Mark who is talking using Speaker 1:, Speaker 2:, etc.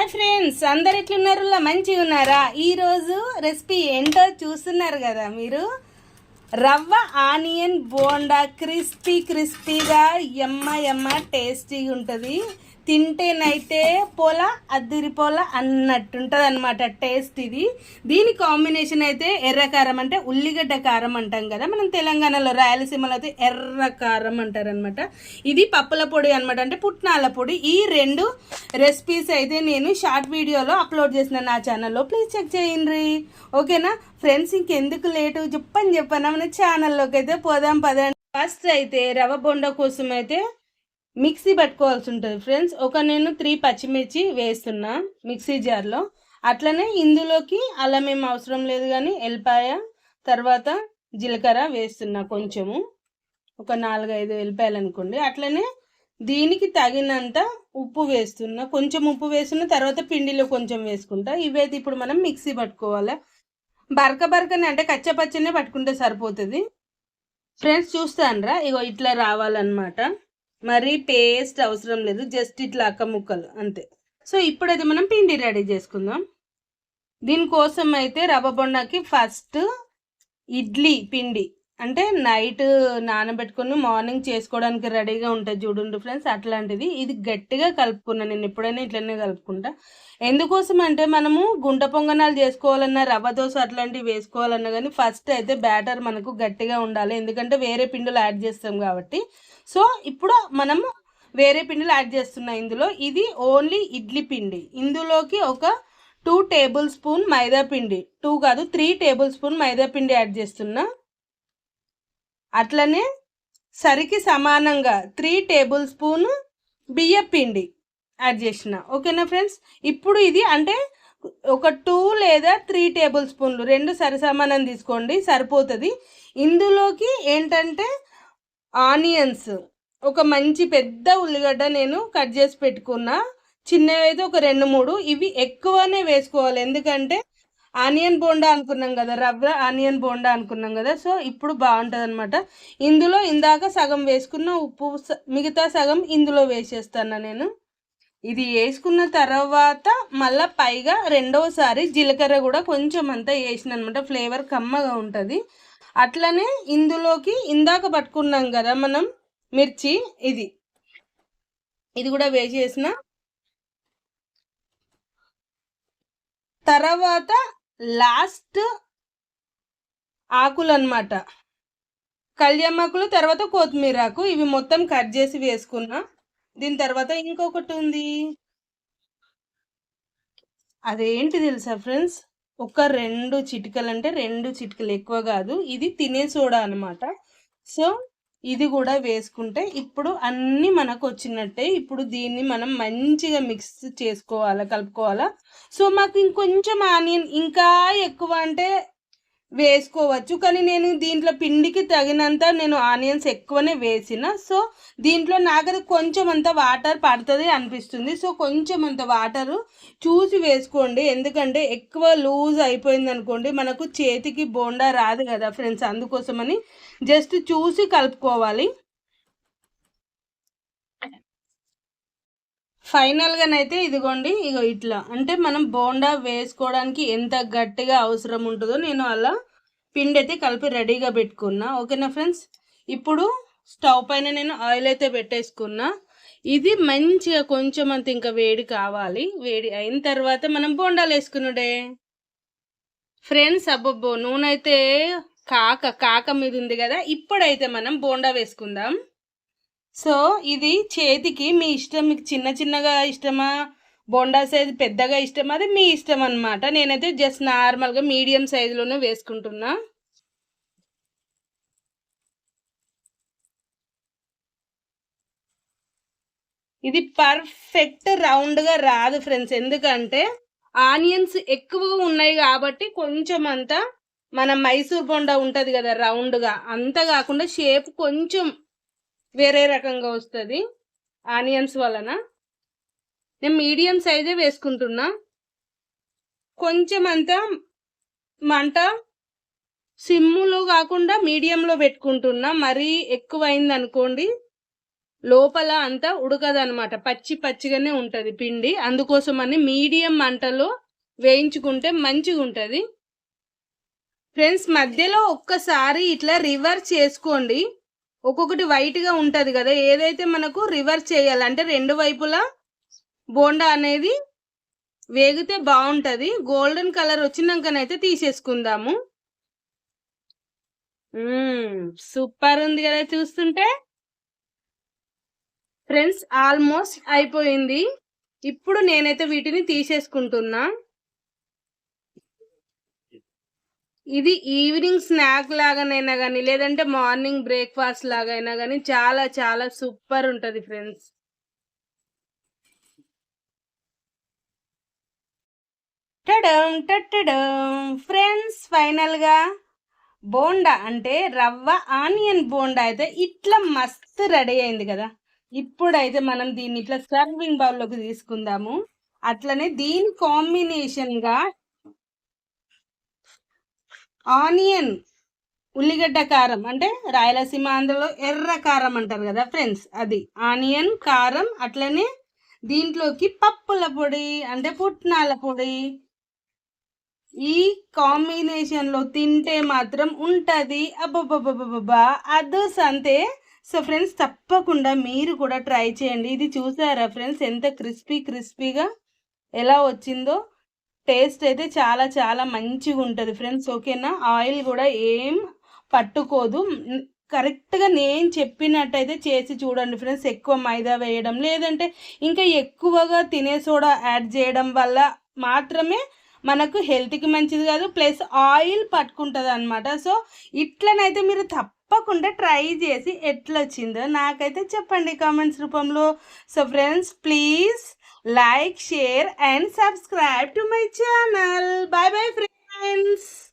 Speaker 1: Hi friends అందరు ఎట్లున్నారు మంచిగా ఉన్నారా ఈరోజు రెసిపీ ఏంటో చూస్తున్నారు కదా మీరు? రవ్వ ఆనియన్ బోండా క్రిస్పీ క్రిస్పీగా ఎమ్మ ఎమ్మ టేస్టీగా ఉంటుంది తింటేనైతే పోల అద్దిరి పోల అన్నట్టుంటుంది అనమాట టేస్ట్ ఇది. దీని కాంబినేషన్ అయితే ఎర్ర కారం అంటే ఉల్లిగడ్డ కారం అంటాం కదా మనం తెలంగాణలో రాయలసీమలో అయితే ఎర్ర కారం అంటారనమాట ఇది పప్పుల పొడి అనమాట అంటే పుట్నాల పొడి. ఈ రెండు రెసిపీస్ అయితే నేను షార్ట్ వీడియోలో అప్లోడ్ చేసిన నా ఛానల్లో. ప్లీజ్ చెక్ చేయండి. ఓకేనా? ఫ్రెండ్స్ ఇంకెందుకు లేటు? చెప్పని చెప్పాను మన ఛానల్లోకి అయితే పోదాం పదండి. ఫస్ట్ అయితే రవ బొండ కోసం అయితే మిక్సీ పట్టుకోవాల్సి ఉంటుంది ఫ్రెండ్స్. ఒక నేను త్రీ పచ్చిమిర్చి వేస్తున్నా మిక్సీ జార్లో అట్లనే ఇందులోకి అల్లం ఏం అవసరం లేదు కానీ ఎల్లిపాయ తర్వాత జీలకర్ర వేస్తున్నా కొంచెము. ఒక నాలుగైదు ఎల్లిపాయలు అనుకోండి. అట్లనే దీనికి తగినంత ఉప్పు వేస్తున్నా. కొంచెం ఉప్పు వేస్తున్న తర్వాత పిండిలో కొంచెం వేసుకుంటా. ఇవైతే ఇప్పుడు మనం మిక్సీ పట్టుకోవాలి. బరక బరకని అంటే కచ్చపచ్చనే పట్టుకుంటే సరిపోతుంది. ఫ్రెండ్స్ చూస్తానరా? ఇగో ఇట్లా రావాలన్నమాట. మరీ పేస్ట్ అవసరం లేదు జస్ట్ ఇట్లా అక్క ముక్కలు అంతే. సో ఇప్పుడైతే మనం పిండి రెడీ చేసుకుందాం. దీనికోసం అయితే రవ్వ బొండకి ఫస్ట్ ఇడ్లీ పిండి అంటే నైట్ నానబెట్టుకుని మార్నింగ్ చేసుకోవడానికి రెడీగా ఉంటుంది చూడండి ఫ్రెండ్స్ అట్లాంటిది. ఇది గట్టిగా కలుపుకున్నాను నేను ఎప్పుడైనా ఇట్లనే కలుపుకుంటా. ఎందుకోసం అంటే మనము గుంట పొంగనాలు చేసుకోవాలన్నా రవ్వ దోశ అట్లాంటివి వేసుకోవాలన్నా కానీ ఫస్ట్ అయితే బ్యాటర్ మనకు గట్టిగా ఉండాలి. ఎందుకంటే వేరే పిండిలు యాడ్ చేస్తాం కాబట్టి. సో ఇప్పుడు మనము వేరే పిండిలు యాడ్ చేస్తున్నాం ఇందులో. ఇది ఓన్లీ ఇడ్లీ పిండి. ఇందులోకి ఒక టూ టేబుల్ స్పూన్ మైదా పిండి. టూ కాదు త్రీ టేబుల్ స్పూన్ మైదా పిండి యాడ్ చేస్తున్నా. అట్లనే సరికి సమానంగా త్రీ టేబుల్ స్పూన్ బియ్య పిండి యాడ్ చేసిన. ఓకేనా ఫ్రెండ్స్? ఇప్పుడు ఇది అంటే ఒక టూ లేదా త్రీ టేబుల్ స్పూన్లు రెండు సరిసమానం తీసుకోండి సరిపోతుంది. ఇందులోకి ఏంటంటే ఆనియన్స్ ఒక మంచి పెద్ద ఉల్లిగడ్డ నేను కట్ చేసి పెట్టుకున్నా. చిన్నవి అయితే ఒక రెండు మూడు. ఇవి ఎక్కువనే వేసుకోవాలి. ఎందుకంటే ఆనియన్ బోండా అనుకున్నాం కదా రవ్వ ఆనియన్ బోండా అనుకున్నాం కదా సో ఇప్పుడు బాగుంటుంది అనమాట ఇందులో ఇందాక సగం వేసుకున్న ఉప్పు మిగతా సగం ఇందులో వేసేస్తాను నేను? ఇది వేసుకున్న తర్వాత మళ్ళీ పైగా రెండవసారి జీలకర్ర కూడా కొంచెం అంతా వేసిన అనమాట ఫ్లేవర్ కమ్మగా ఉంటుంది. అట్లనే ఇందులోకి ఇందాక పట్టుకున్నాం కదా మనం మిర్చి ఇది. ఇది కూడా వేసేసిన తర్వాత లాస్ట్ ఆకులు అనమాట కళ్యమ్మకులు తర్వాత కొత్తిమీర ఆకు ఇవి మొత్తం కట్ చేసి వేసుకున్నా. దీని తర్వాత ఇంకొకటి ఉంది. అదేంటి తెలుసా ఫ్రెండ్స్? ఒక రెండు చిటికలు అంటే రెండు చిటికలు ఎక్కువ కాదు. ఇది తినే సోడా అనమాట సో ఇది కూడా వేసుకుంటే ఇప్పుడు అన్నీ మనకు వచ్చినట్టే. ఇప్పుడు దీన్ని మనం మంచిగా మిక్స్ చేసుకోవాలా కలుపుకోవాలా. సో మాకు ఇంకొంచెం ఆనియన్ ఇంకా ఎక్కువ అంటే వేసుకోవచ్చు. కానీ నేను దీంట్లో పిండికి తగినంత నేను ఆనియన్స్ ఎక్కువనే వేసిన. సో దీంట్లో నాకు కొంచెం అంత వాటర్ పడుతుంది అనిపిస్తుంది. సో కొంచెం అంత వాటర్ చూసి వేసుకోండి. ఎందుకంటే ఎక్కువ లూజ్ అయిపోయింది అనుకోండి మనకు చేతికి బోండా రాదు కదా ఫ్రెండ్స్ అందుకోసమని జస్ట్ చూసి కలుపుకోవాలి. ఫైనల్గానైతే ఇదిగోండి ఇగో ఇట్లా. అంటే మనం బోండా వేసుకోవడానికి ఎంత గట్టిగా అవసరం ఉంటుందో నేను అలా పిండి అయితే కలిపి రెడీగా పెట్టుకున్నా. ఓకేనా ఫ్రెండ్స్? ఇప్పుడు స్టవ్ పైన నేను ఆయిల్ అయితే పెట్టేసుకున్నా. ఇది మంచిగా కొంచెం అంత ఇంకా వేడి కావాలి. వేడి అయిన తర్వాత మనం బోండాలు వేసుకున్నాడే. ఫ్రెండ్స్ అబ్బబ్బో నూనె అయితే కాక కాక మీద ఉంది కదా ఇప్పుడైతే మనం బోండా వేసుకుందాం. సో ఇది చేతికి మీ ఇష్టం మీకు చిన్న చిన్నగా ఇష్టమా? బోండా సైజ్ పెద్దగా ఇష్టం అది మీ ఇష్టం అనమాట నేనైతే జస్ట్ నార్మల్గా మీడియం సైజులోనే వేసుకుంటున్నా. ఇది పర్ఫెక్ట్ రౌండ్గా రాదు ఫ్రెండ్స్. ఎందుకంటే ఆనియన్స్ ఎక్కువగా ఉన్నాయి కాబట్టి కొంచెం అంతా మన మైసూర్ బొండ ఉంటుంది కదా రౌండ్గా. అంత కాకుండా షేప్ కొంచెం వేరే రకంగా వస్తుంది. ఆనియన్స్ వలన. నేను మీడియం సైజే వేసుకుంటున్నా. కొంచెం అంతా మంట సిమ్ములో కాకుండా మీడియంలో పెట్టుకుంటున్నా. మరీ ఎక్కువైంది అనుకోండి లోపల అంతా ఉడకదనమాట. పచ్చి పచ్చిగానే ఉంటుంది పిండి. అందుకోసమని మీడియం మంటలో వేయించుకుంటే మంచిగా ఉంటుంది ఫ్రెండ్స్ మధ్యలో ఒక్కసారి ఇట్లా రివర్స్ చేసుకోండి. ఒక్కొక్కటి వైట్గా ఉంటుంది కదా. ఏదైతే మనకు రివర్స్ చేయాలంటే రెండు వైపులా బోండా అనేది వేగితే బాగుంటుంది. గోల్డెన్ కలర్ వచ్చినాకనైతే తీసేసుకుందాము. సూపర్ ఉంది కదా చూస్తుంటే. ఫ్రెండ్స్ ఆల్మోస్ట్ అయిపోయింది. ఇప్పుడు నేనైతే వీటిని తీసేసుకుంటున్నా. ఇది ఈవినింగ్ స్నాక్ లాగానైనా కానీ లేదంటే మార్నింగ్ బ్రేక్ఫాస్ట్ లాగైనా కానీ చాలా చాలా సూపర్ ఉంటుంది ఫ్రెండ్స్ టడం టట్టడం ఫ్రెండ్స్ ఫైనల్గా బోండా అంటే రవ్వ ఆనియన్ బోండా అయితే ఇట్లా మస్తు రెడీ అయింది కదా. ఇప్పుడైతే మనం దీన్ని ఇట్లా సర్వింగ్ బౌల్లోకి తీసుకుందాము. అట్లనే దీని కాంబినేషన్గా ఆనియన్ ఉల్లిగడ్డ కారం అంటే రాయలసీమ ఆంధ్రలో ఎర్ర కారం అంటారు కదా ఫ్రెండ్స్ అది. ఆనియన్ కారం అట్లనే దీంట్లోకి పప్పుల పొడి అంటే పుట్నాల పొడి. ఈ కాంబినేషన్లో తింటే మాత్రం ఉంటుంది. అబ్బబ్బబ్బబ్బబ్బా అదర్స్ అంతే సో ఫ్రెండ్స్ తప్పకుండా మీరు కూడా ట్రై చేయండి. ఇది చూసారా ఫ్రెండ్స్ ఎంత క్రిస్పీ క్రిస్పీగా ఎలా వచ్చిందో. టేస్ట్ అయితే చాలా చాలా మంచిగా ఉంటుంది ఫ్రెండ్స్ ఓకేనా? ఆయిల్ కూడా ఏం పట్టుకోదు. కరెక్ట్గా నేను చెప్పినట్టయితే చేసి చూడండి ఫ్రెండ్స్ ఎక్కువ మైదా వేయడం లేదంటే ఇంకా ఎక్కువగా తినే సోడా యాడ్ చేయడం వల్ల మాత్రమే మనకు హెల్త్కి మంచిది కాదు ప్లస్ ఆయిల్ పట్టుకుంటుంది అనమాట సో ఇట్లనైతే మీరు తప్పకుండా ట్రై చేసి ఎట్లా వచ్చిందో నాకైతే చెప్పండి కామెంట్స్ రూపంలో. So friends please like share and subscribe to my channel. Bye bye friends.